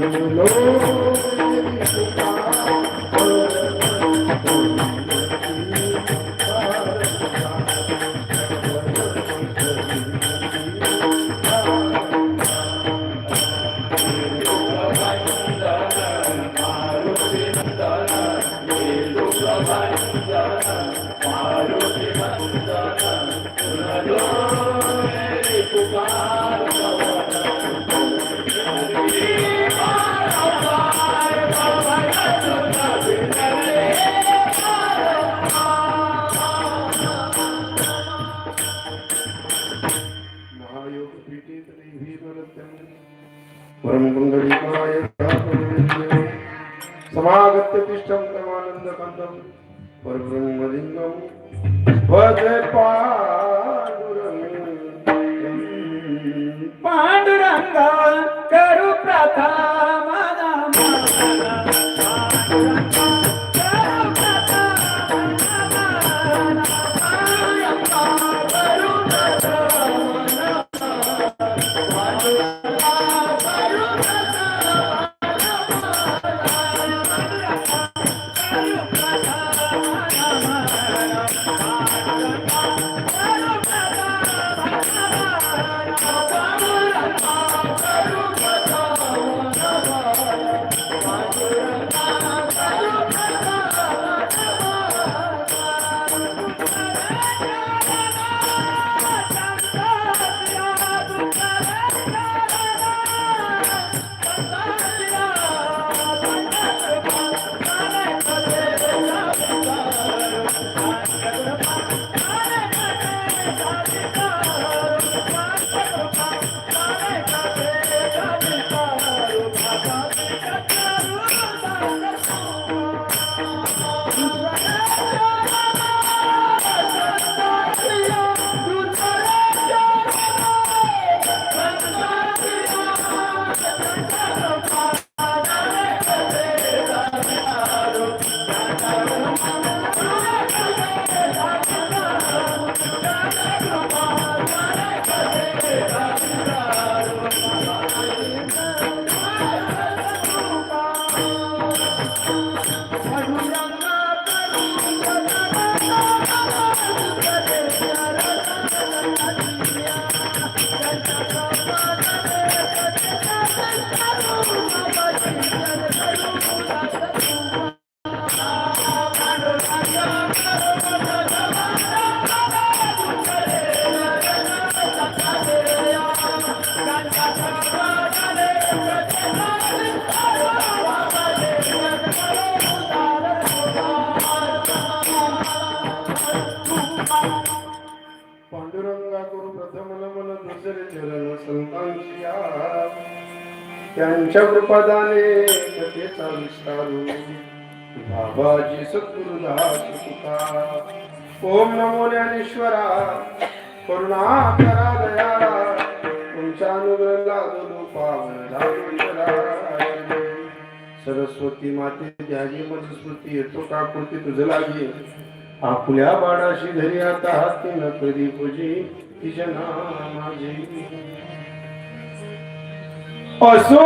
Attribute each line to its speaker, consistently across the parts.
Speaker 1: Lord.
Speaker 2: பரமானந்த கந்தம் பரபிரம்மலிங்கம் பதே பாண்டுரங்க பாண்டுரங்க கரு பிரதா पदाने कृपादाने कथेचा विस्तारू बाबाजी सद्गुरुदास तुका ओम नमो ज्ञानेश्वरा करुणा करा दयाळा तुमचा अनुग्रह लागलो पावन लागलो सरस्वती माते ध्यानी मज येतो का कृती तुझ लागे. आपल्या बाळाशी धरी आता हाती न कधी पूजी तिच्या नामाजी. असो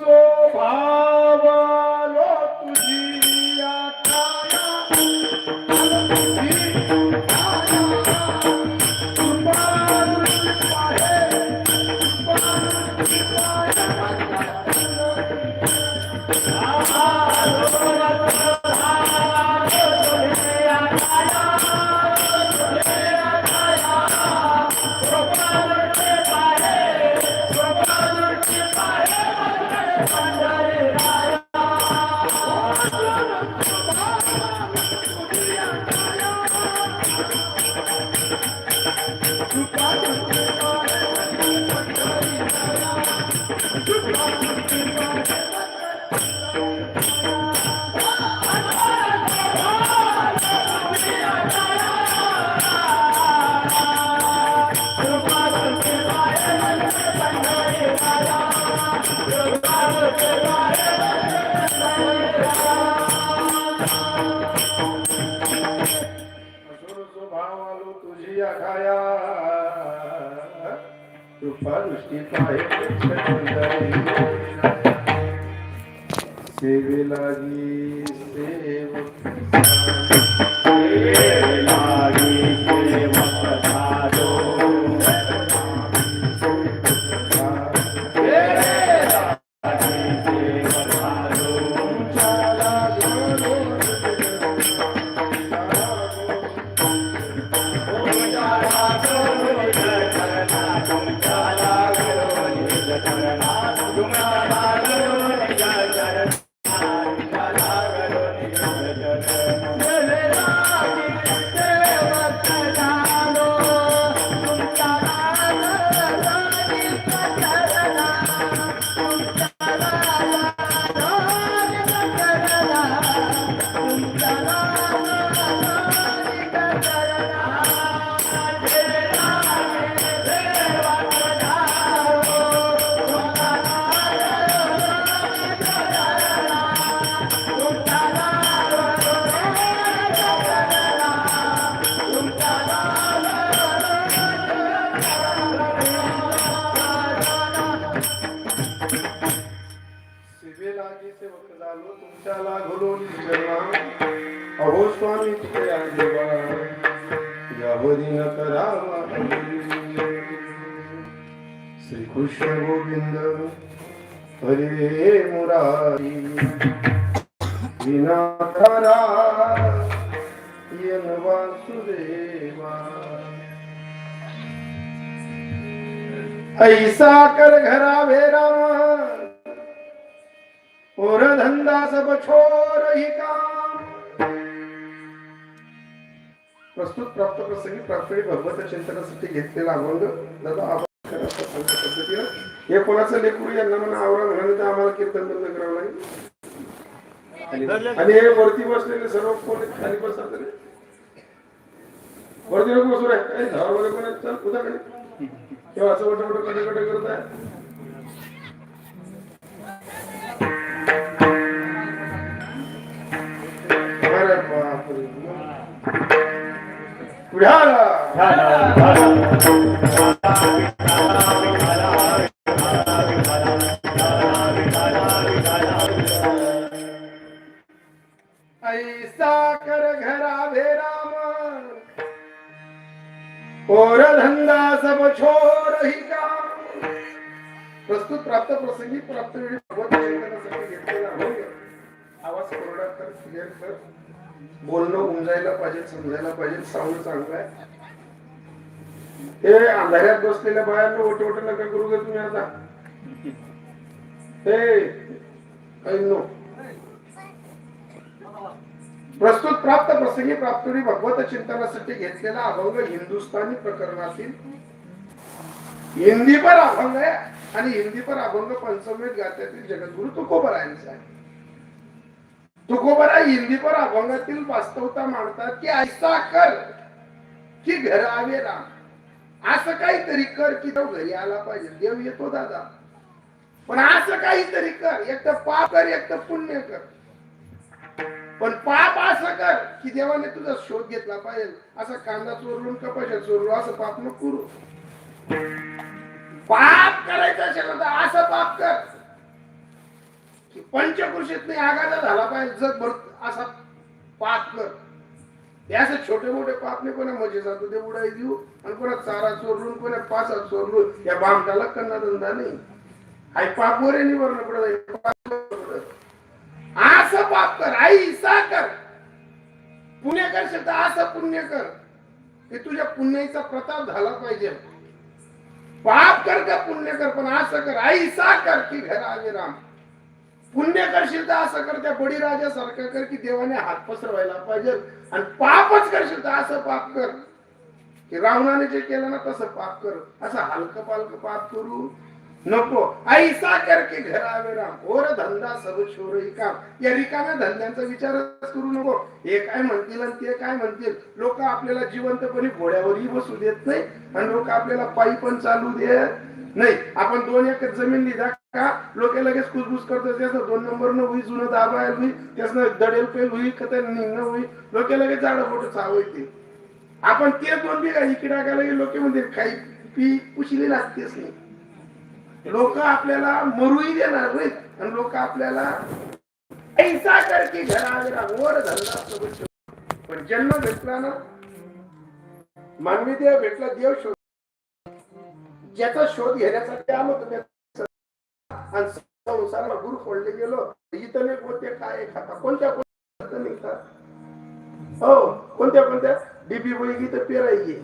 Speaker 2: 中华
Speaker 1: सेवेलागी सेवक सेवेलागी ऐसा कर घरा भेरा और धंदा सब छोर ही काम। प्रस्तुत प्राप्त प्रसंगी प्राप्ती भगवत चिंतनासाठी घेतलेला अभंग दादा आपण पद्धतीनं. हे कोणाचं लेकरू यांना म्हणा आवरा म्हणाले तर आम्हाला कीर्तन बंद करावं लागेल. आणि हे वरती बसलेले सर्व कोण खाली बसतात रे वरती लोक बसून आहे ए, वगैरे पण चल उद्या खाली तेव्हा असं वट वट कटे कटे करत आहे. ऐसा कर घरा राम। और धंदा सब छोड वस्तू प्राप्त प्रसंगी प्राप्त वेळी भगवत चिंतनासाठी घेतलेला अभंग. आवाज कोरडा कर क्लिअर कर बोलणं उमजायला पाहिजे समजायला पाहिजे साऊंड चांगला आहे. हे अंधाऱ्यात बसलेल्या बायांना ओटे ओटे नका करू गे तुम्ही आता. हे काही नो प्रस्तुत प्राप्त प्रसंगी प्राप्तोरी भगवत चिंतनासाठी घेतलेला अभंग हिंदुस्थानी प्रकरणातील हिंदी पर अभंग आहे. आणि हिंदी पर अभंग पंचमेध गात्यातील जगद्गुरु तुकोबरायांचा आहे तुकोबरा हिंदी पर अभंगातील वास्तवता मांडतात की ऐसा कर की घर आवे राम. असं काहीतरी कर की तो घरी आला पाहिजे. देव येतो दादा. पण असं काहीतरी कर. एक तर पाप कर एक तर पुण्य कर. पण पाप असं कर की देवाने तुझा शोध घेतला पाहिजे. असं कांदा चोरलून कपाशा चोरलो असं पाप नको करू. पाप करायचं असेल तर असं पाप कर. की पंचकृषीत नाही आघाडा झाला पाहिजे जगभर असा पाप कर. हे असं छोटे मोठे पाप नाही कोणा मजे जातो ते उडाई देऊ आणि कोणा चारा चोरलून कोणा पासात चोरलून या बामटाला कन्ना धंदा नाही. आई पाप वरे निवरण पडत पडत. असं पाप कर आई सा कर. पुण्य कर तर असं पुण्य कर. की तुझ्या पुण्याचा प्रताप झाला पाहिजे. पाप कर का पुण्य कर पण असं कर आई सा कर की घर आले राम पुण्य करशील तर असं कर त्या बळीराजा सारखं कर की देवाने हात पसरवायला पाहिजे. आणि पापच करशील तर असं पाप कर. की रावणाने जे केलं ना तसं पाप कर. असं हलकं पालक पाप करू नको. ऐसा करके की राम. ओर धंदा सब छोर काम या रिकाम्या धंद्यांचा विचारच करू नको. हे काय म्हणतील आणि ते काय म्हणतील? लोक आपल्याला जिवंतपणे घोड्यावरही बसू देत नाही आणि लोक आपल्याला पायी पण चालू देत नाही. आपण दोन एकर जमीन लिहिता का? लोक लगेच कुसबुस करतात. त्याचं दोन नंबर न होई जुनं दाबायला होई त्यासनं दडेल पेल होई का निघणं होई. लोक लगेच झाडं फोटो चावते आपण ते दोन बिघा इकडे गेले लोक म्हणते काही पी पुशीली लागतेच नाही. लोक आपल्याला मरूही देणार नाहीत. आणि लोक आपल्याला ऐसा करके घराघरा वर धंदा पण जन्म भेटला ना मानवी देव भेटला देव शोध. ज्याचा शोध घेण्यासाठी आलो तुम्ही. आणि संसाराला गुरु फोडले गेलो. इथं नाही कोणते काय खाता. कोणत्या कोणत्या निघतात? हो कोणत्या कोणत्या? डीबी बोई तर पेरायची.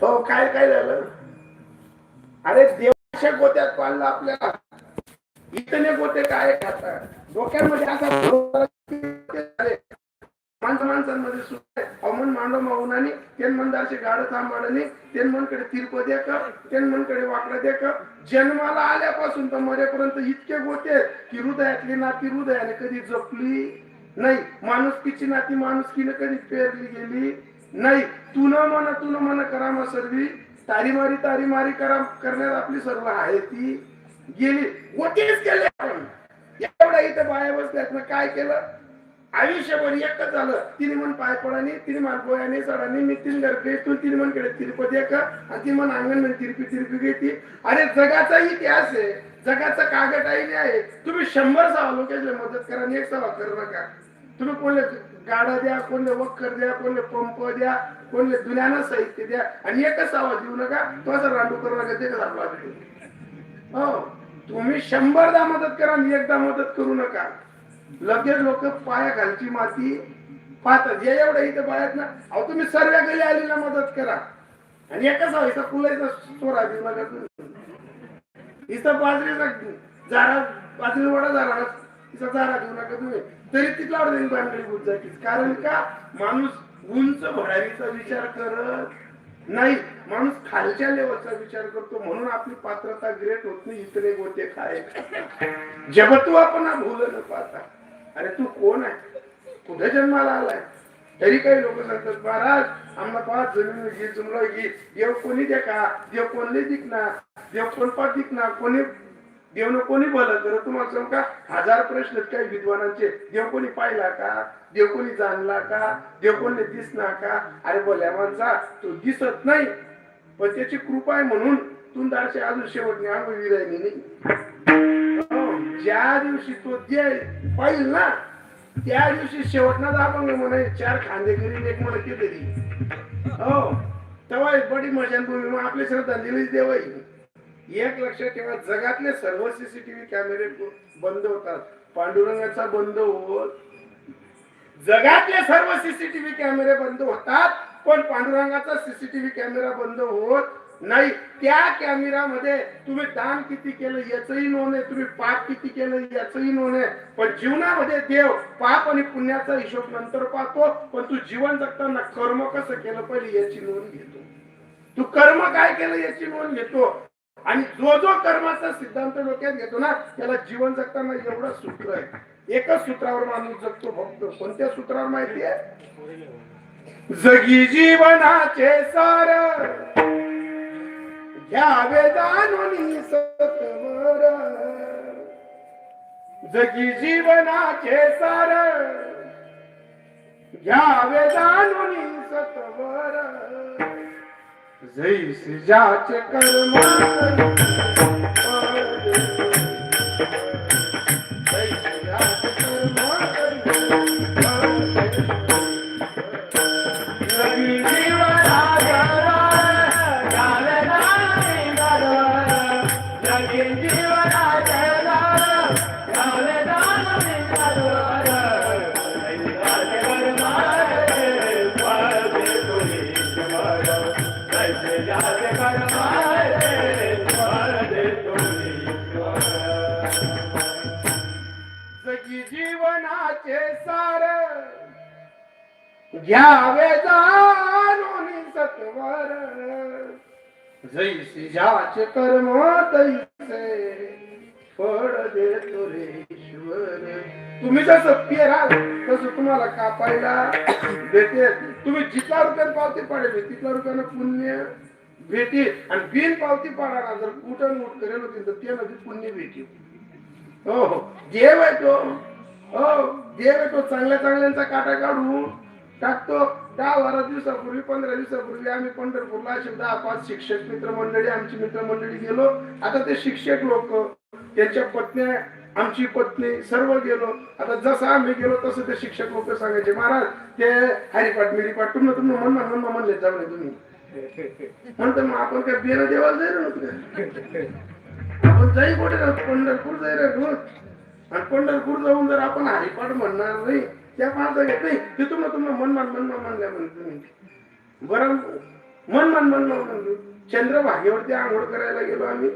Speaker 1: हो काय काय झालं? अरे देवाच्या गोत्यात पाळलं आपल्याला. इतने गोते काय खातात डोक्यामध्ये असा माणसं माणसांमध्ये सुद्धा अमन मांडव माऊनानी तेन मंदारचे गाड थांबाडणे तेन मनकडे तिरप द्या का तेन मनकडे वाकडं द्या जन्माला आल्यापासून तर मरेपर्यंत इतके गोते की हृदयातली नाती हृदयाने कधी जपली नाही. माणुसकीची नाती माणुसकीने कधी पेरली गेली नाही. तू न मन तुन मन करा मग सर्वी. तारीमारी तारीमारी करा करण्यात आपली सर्व आहे ती गेली. गोटीच केले आपण. एवढ्या इथे बाया बसल्यात काय केलं? आयुष्यभर एकच झालं. तिने मन पाय पडानी तिने मान पोयाने सडानी मी तीन तू तिने मनकडे तिरपती का आणि ती मन अंगण म्हणजे तिरपी तिरपी घेती अरे जगाचा इतिहास आहे. जगाचा कागद आहे. तुम्ही शंभर सहा लोकांची मदत करा आणि एक सहा करू नका. तुम्ही कोणले गाडा द्या कोणले वक्कर द्या कोणले पंप द्या कोणले दुनियानं साहित्य द्या आणि एकच आवाज देऊ नका तो असं रांडू करू नका ते आपला हो तुम्ही शंभरदा मदत करा आणि एकदा मदत करू नका. लगेच लोक पाया घालची माती पाहतात. जे एवढं इथं पायात ना अहो तुम्ही सर्व घरी आलेला मदत करा. आणि एकच हवा इथं फुलायचा चोरा देऊ नका इथं बाजरीचा जारा बाजरी वडा जारा तिचा जारा देऊ नका तुम्ही. तरी तिथला बांधली बुद्ध कारण का? माणूस उंच भरारीचा विचार करत नाही माणूस खालच्या लेवलचा विचार करतो म्हणून आपली पात्रता ग्रेट होत नाही इतरे गोटे खाय. जब तू आपण भूल न पाहता. अरे तू कोण आहे? कुठे जन्माला आलाय? तरी काही लोक सांगतात महाराज आम्हाला पाच जमीन घे जुमला घे देव कोणी दे का देव कोणले दिखना? देव कोणपा दिखना? कोणी देवनं कोणी भलं कर तुम्हाला सांग का? हजार प्रश्न काही विद्वानांचे? देव कोणी पाहिला का? देव जाणला का? देव दिसला दिसना का? अरे बोल्या माणसा तो दिसत नाही. पण त्याची कृपा आहे म्हणून तुंदारचे अजून शेवटने अनुभवी राहिली नाही? हो, ज्या दिवशी तो दे पाहिल ना. त्या दिवशी शेवटना आपण म्हणे चार खांदे करीन एक म्हणत तरी. हो तेव्हा बडी मशानभूमी मग आपली श्रद्धांजलीच देवाई. एक लक्षात ठेवा जगातले सर्व सीसीटीव्ही कॅमेरे बंद होतात. पांडुरंगाचा बंद होत. जगातले सर्व सीसीटीव्ही कॅमेरे बंद होतात पण पांडुरंगाचा सीसीटीव्ही कॅमेरा बंद होत नाही. त्या कॅमेरामध्ये तुम्ही दान किती केलं याचही नोंद आहे तुम्ही पाप किती केलं याचही नोंद आहे. पण जीवनामध्ये देव पाप आणि पुण्याचा हिशोब नंतर पाहतो पण तू जीवन जगताना कर्म कसं केलं पाहिजे याची नोंद घेतो. तू कर्म काय केलं याची नोंद घेतो. आणि जो जो कर्माचा सिद्धांत डोक्यात घेतो ना त्याला जीवन जगताना एवढं सूत्र आहे. एकच सूत्रावर माणूस जगतो फक्त. कोणत्या सूत्रावर माहिती आहे? जगी जीवनाचे सार. घ्यावे जाणून सत्वर. जगी जीवनाचे सार. घ्यावे जाणून सत्वर. जैस जाच कर्म. घ्यावे जाणून सत्वर. जैसी ज्याचे कर्म तैसे फळ देतो तुरेश्वर तुम्ही जसं पेराल तसं तुम्हाला कापायला भेटेल तुम्ही जितला रुपयात पावती पाडेल तितल्या रुपयानं पुण्य भेटी आणि बिन पावती पाडा जर कुठं नोट करेल होती तर ते नदी पुण्य भेटेल हो हो. देव आहे तो. हो देव आहे तो. चांगल्या चांगल्यांचा काटा काढून टाकतो. दहा बारा दिवसापूर्वी पंधरा दिवसापूर्वी आम्ही पंढरपूरला असे दहा पाच शिक्षक मित्रमंडळी आमची मित्र मंडळी गेलो. आता ते शिक्षक लोक त्यांच्या पत्न्या आमची पत्नी सर्व गेलो. आता जसं आम्ही गेलो तसं ते शिक्षक लोक सांगायचे महाराज ते हरिपाठ मिरीपाठ तुम्ही तुम्ही म्हणणार म्हणणं म्हणले जाऊ तुम्ही. म्हणतो मग आपण काय बिना देवाला जाईल नव्हतं आपण जाई कुठे पंढरपूर जाईल आणि पंढरपूर जाऊन जर आपण हरिपाठ म्हणणार नाही त्या माणसं घेत नाही. ते तुम्हाला तुम्हाला मनमान मनमान म्हणल्या मानल्या तुम्ही. बरं मनमान मनमान म्हणलो चंद्रभागेवरती आंघोळ करायला गेलो आम्ही.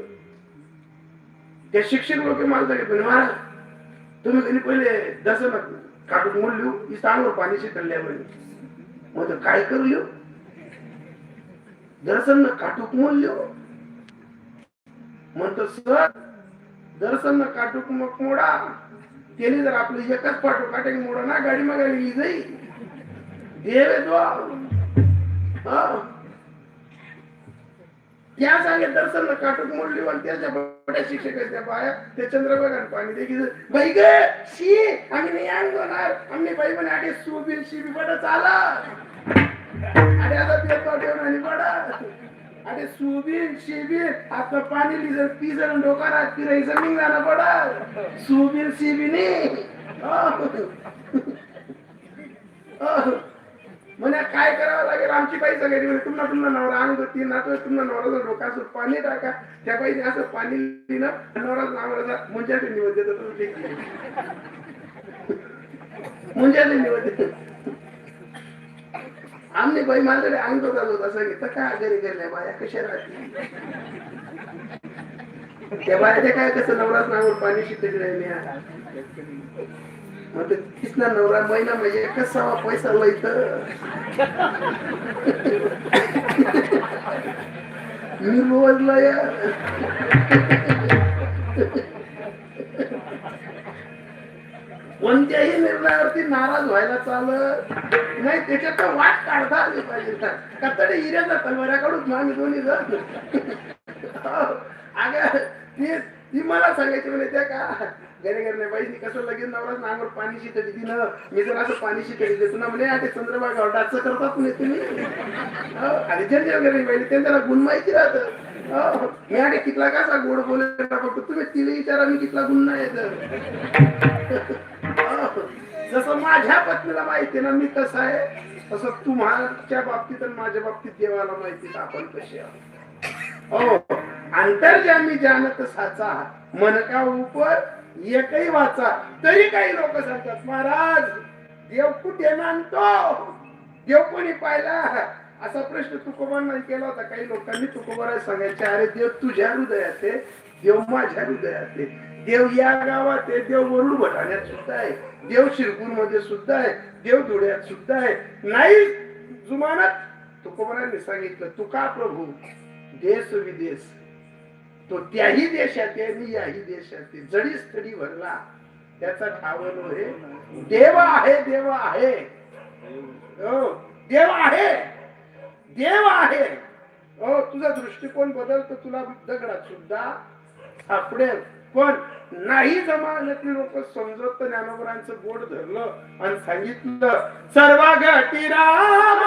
Speaker 1: त्या शिक्षक लोक मला सांगितलं महाराज तुम्ही कधी पहिले दर्शन काटूक म्हणलो इथं अंगोर पाणी शिकल्या म्हणे. मग तर काय करू लिहो दर्शन काटूक म्हणलो म्हणतो सर दर्शन काटूक मग मोडा. त्याने जर आपलं एकच पाठो काटे मोड ना गाडी मग जाई. देव त्या सांगे दर्शन काटूक मोडली पण त्याच्या बड्या शिक्षकाच्या बाया. ते चंद्रबागान पाणी देखील बाई गे शी आम्ही नाही अंगणार आम्ही बाई म्हणे अरे सुबीन शिबी बडा चाला अरे आता पेपर ठेवून आणि बडा. अरे सुबीन शिबीन आता पाणी लिजर पिजर डोकारा फिराई जमीन जाणं पडा सुबीन शिबिनी. म्हणे काय करावं लागेल? आमची बाई सगळी म्हणजे तुम्हाला तुम्हाला नवरा अंग तीन ना तर तुम्हाला नवरा डोक्याचं पाणी टाका. त्या बाईने असं पाणी दिलं नवरा नवरा मुंजा निवड देतो. म्हणजे निवड देतो. आमने बाई माझ्याकडे अंगठो होता होता सांगितलं काय घरी गेल्या बाया? कशा राहतील? त्या बायाच्या काय कसं नवराच नावर पाणी शिकत राहिले मग तिथला नवरा महिना म्हणजे एकच सवा पैसा लयत. मी रोज लय कोणत्याही निर्णयावरती नाराज व्हायला चालत. नाही त्याच्यात तर वाट काढता आली पाहिजे. का तरी हिऱ्याचा तलवाऱ्याकडून आम्ही दोन्ही जण अगं ती ती मला सांगायची म्हणे त्या का घरी घरी नाही बाई कसं लगेच नवरा नांगर पाणी शिकत तिनं मी जर असं पाणी शिकत देतो ना म्हणे आता चंद्रबाग डाचं करतात म्हणे तुम्ही. हो, आणि ज्यांच्या वगैरे पाहिजे त्यांना गुण माहिती राहत. मी आणि कितला कसा गोड बोलत तुम्ही तिला विचारा मी कितला गुन्हा येत माझ्या पत्नीला माहिती ना मी कसं आहे. तसं तुम्हाच्या बाबतीत आणि माझ्या बाबतीत देवाला माहिती आपण कसे आहोत. हो अंतर्जामी जानत साचा मनका उपर एकही वाचा. तरी काही लोक सांगतात महाराज देव कुठे मानतो? देव कोणी पाहिला? असा प्रश्न तुकोबांना केला होता. काही लोकांनी तुकोबाला सांगायचे अरे देव तुझ्या हृदयात आहे देव माझ्या हृदयातले. देव या गावात आहे देव वरुड भटाण्यात सुद्धा आहे देव शिरपूरमध्ये सुद्धा आहे देव धुळ्यात सुद्धा आहे. नाही जुमानात तुकोबरांनी सांगितलं तुका प्रभू देश विदेश तो त्याही देशात आहे मी याही देशात आहे. जडी स्थडी भरला त्याचा ठाव हे देव आहे देव आहे. हो देव आहे देव आहे. हो तुझा दृष्टिकोन बदलतो तुला दगडात सुद्धा. सापडेल पण नाही जमान्यातली लोक समजत तर ज्ञानोबरांचं बोट धरलं आणि सांगितलं सर्व घटी राम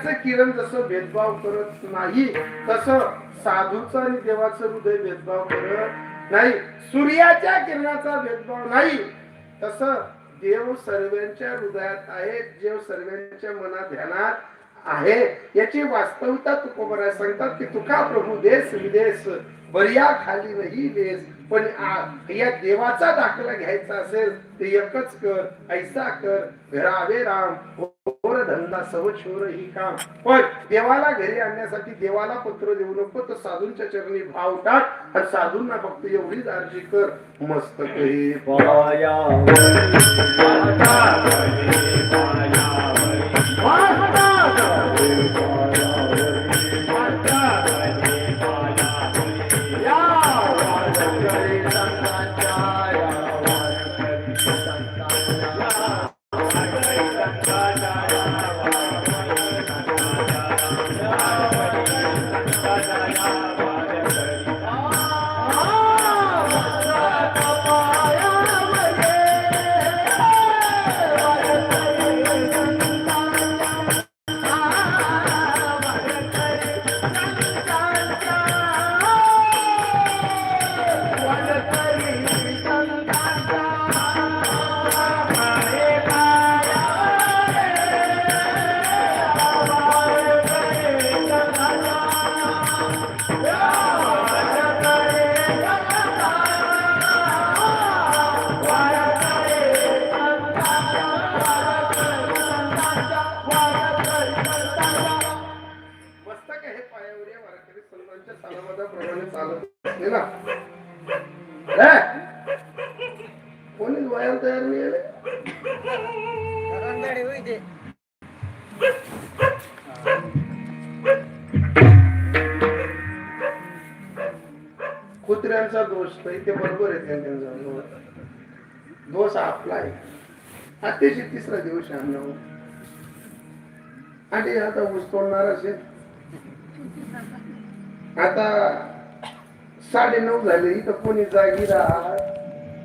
Speaker 1: सूर्याचं किरण जसं भेदभाव करत नाही तसं साधूचं आणि देवाचं हृदय भेदभाव करत नाही. सूर्याच्या किरणाचा भेदभाव नाही. तसं देव सर्वांच्या हृदयात आहे देव सर्वांच्या मनात ध्यानात आहे. याची वास्तविकता तुकोबरा सांगतात की तुका प्रभू देश विदेश बर्या खाली नाही देश. पण या देवाचा दाखला घ्यायचा असेल तर एकच कर ऐसा कर घरावे राम. धंदा सव छोर ही काम. पण देवाला घरी आणण्यासाठी देवाला पत्र देऊ नको तर साधूंच्या चरणी भाव टाक आणि साधूंना फक्त एवढीच अर्जी कर. मस्त हे कुत्र्यांचा दोष नाही ते बरोबर आहे त्यांचा दोष आपला आहे. अतिशय तिसरा दिवस आहे आणि आता ऊस तोडणार असेल. आता साडे नऊ झाले इथं कोणी जागी राहा.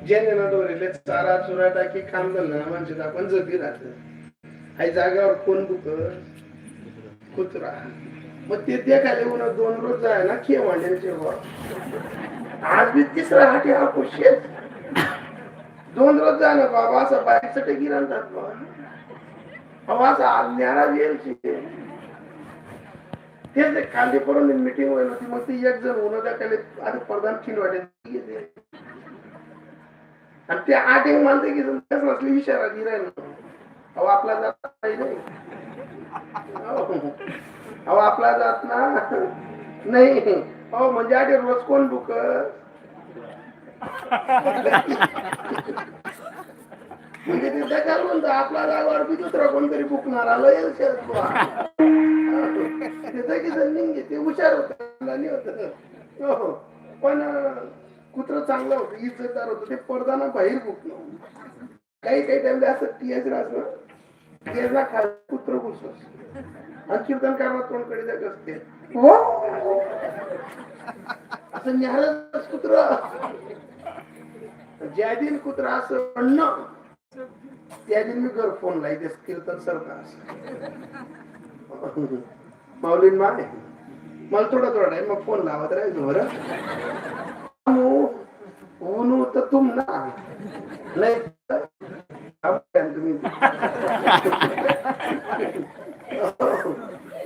Speaker 1: जेणे ना डोरेले चारा चुरा टाकी काम झालं ना माणसे आपण जगी राहत आई जागेवर कोण दुख? कुत्रा. मग ते देखाले उन्हा दोन रोज जाय ना खे वांड्यांचे आज बी तिसरा हाटी हा कुशेत दोन रोज जाय ना बाबा असं बाईकसाठी गिरांतात बा. अहो असं आज न्यारा येईल तेच ते कांदे पडून मिटिंग होईल होती. मग ते एक जण होणं दाखवले आता प्रधान खिन वाटेल आणि ते आठ एक मानते की त्याच नसली इशारा गिरायला अहो आपला जात नाही अहो आपला जात ना. नाही. अहो म्हणजे आधी रोज कोण बुक म्हणजे ते त्याच्यावर म्हणतो आपला जागावर बी दुसरा कोणतरी बुकणार आलं येईल शरद पवार. की ते हुशार होत नाही होत. हो. हो. पण कुत्र चांगलं होतं इज्जतदार होतं ते पडदाना बाहेर बुकलं काही काही टाइमला असं टीएस राहत. टीएसला खाली कुत्र घुसत आणि कीर्तन करणार तोंडकडे जात असते? हो. असं न्याहाळच कुत्र. ज्या दिन कुत्र असं म्हणणं त्या दिन मी घर फोन लायते कीर्तन सरकार माऊलीन माय मला थोडा थोडा टाइम मग फोन लावत राहायचो बरं. ऊन तर तुम ना नाही तुम्ही.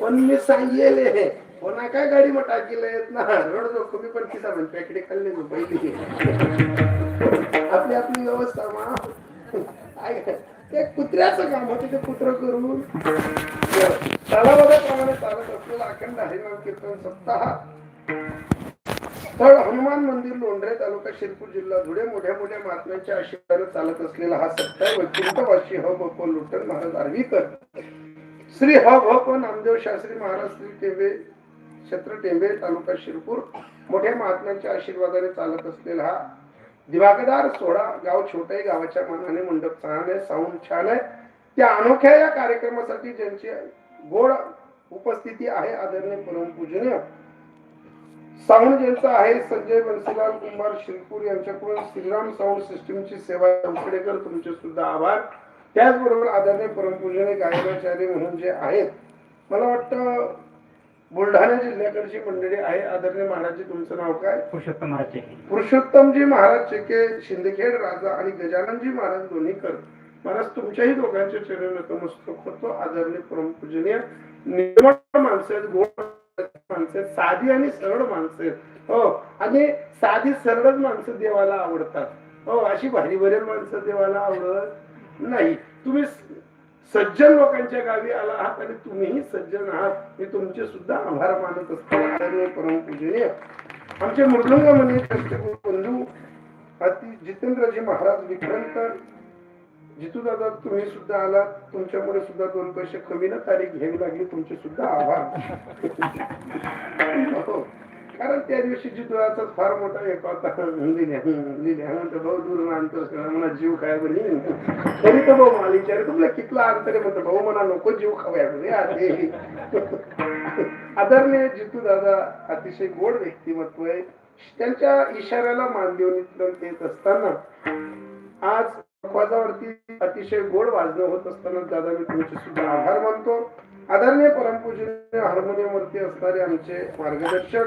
Speaker 1: पण मी सांगेले कोणा काय गाडी मग टाकीला येत ना रडतो जो कमी पण किसा म्हणजे पॅकेट खाल्ले ना पहिली. आपली आपली व्यवस्था मा. काय ते कुत्र्याचं काम होते ते कुत्र करून. तलावाप्रमाणे चालत असलेला अखंड हरिनाम कीर्तन सप्ताह. स्थळ हनुमान मंदिर लोंढरे तालुका शिरपूर जिल्हा धुळे मोठ्या मोठ्या महात्म्यांच्या आशीर्वाद चालत असलेला हा सत्ता वैकुंठवासी ह भ लुटन महाराज आर्वीकर. श्री ह भप नामदेव शास्त्री महाराज श्री टेंबे क्षेत्र टेंबे तालुका शिरपूर मोठ्या महात्म्यांच्या आशीर्वादाने चालत असलेला हा दिवाकदार सोहळा गाव छोट आहे गावाच्या मानाने मंडप छान आहे साऊंड छान आहे. त्या अनोख्या या कार्यक्रमासाठी ज्यांची गोड उपस्थिती आहे आदरणीय परमपूजनीय साऊंड ज्यांचा आहे संजय बन्सीलाल कुमार शिरपूर यांच्याकडून श्रीराम साऊंड सिस्टीमची सेवा उकडेकर तुमचे सुद्धा आभार. त्याचबरोबर आदरणीय परमपूजनीय गायनाचार्य म्हणून जे आहेत मला वाटतं बुलढाणा जिल्ह्याकडची मंडळी आहे. आदरणीय महाराज तुमचं नाव काय?
Speaker 3: पुरुषोत्तम महाराज
Speaker 1: पुरुषोत्तमजी महाराज चेके शिंदखेड राजा आणि गजाननजी महाराज दोन्हीकर. महाराज तुमच्याही दोघांच्या चरण नतमस्तक होतो. आदरणीय परमपूजनीय निर्मळ माणसं गोड माणसं साधी आणि सरळ माणसं हो आणि साधी सरळच माणसं देवाला आवडतात. हो अशी भारी भरेल माणसं देवाला आवडत नाही. तुम्ही सज्जन लोकांच्या गावी आला आहात आणि तुम्हीही सज्जन आहात. मी तुमचे सुद्धा आभार मानत असतो परम परमपूजनीय. आमचे मृदुंग म्हणजे बंधू अति जितेंद्रजी महाराज विक्रांत जितू दादा तुम्ही सुद्धा आलात तुमच्यामुळे सुद्धा दोन पैसे कमी ना तारीख घ्यावी लागली तुमचे सुद्धा आभार. हो. कारण त्या दिवशी जितू दादाचा फार मोठा एक होता. भाऊ दूर आणतो म्हणा जीव काय बनी. तरी तो भाऊ मला विचार तुला कितला अंतर आहे? म्हणतो भाऊ म्हणा नको जीव खावाय आधी आदरणीय जितू दादा अतिशय गोड व्यक्तिमत्व आहे. त्यांच्या इशाऱ्याला मान देऊन येत असताना आज आवाजावरती अतिशय गोड वाजणं होत असताना दादा मी तुमचे सुद्धा आभार मानतो. आदरणीय परमपूजनीय हार्मोनियम वरती असणारे आमचे मार्गदर्शक.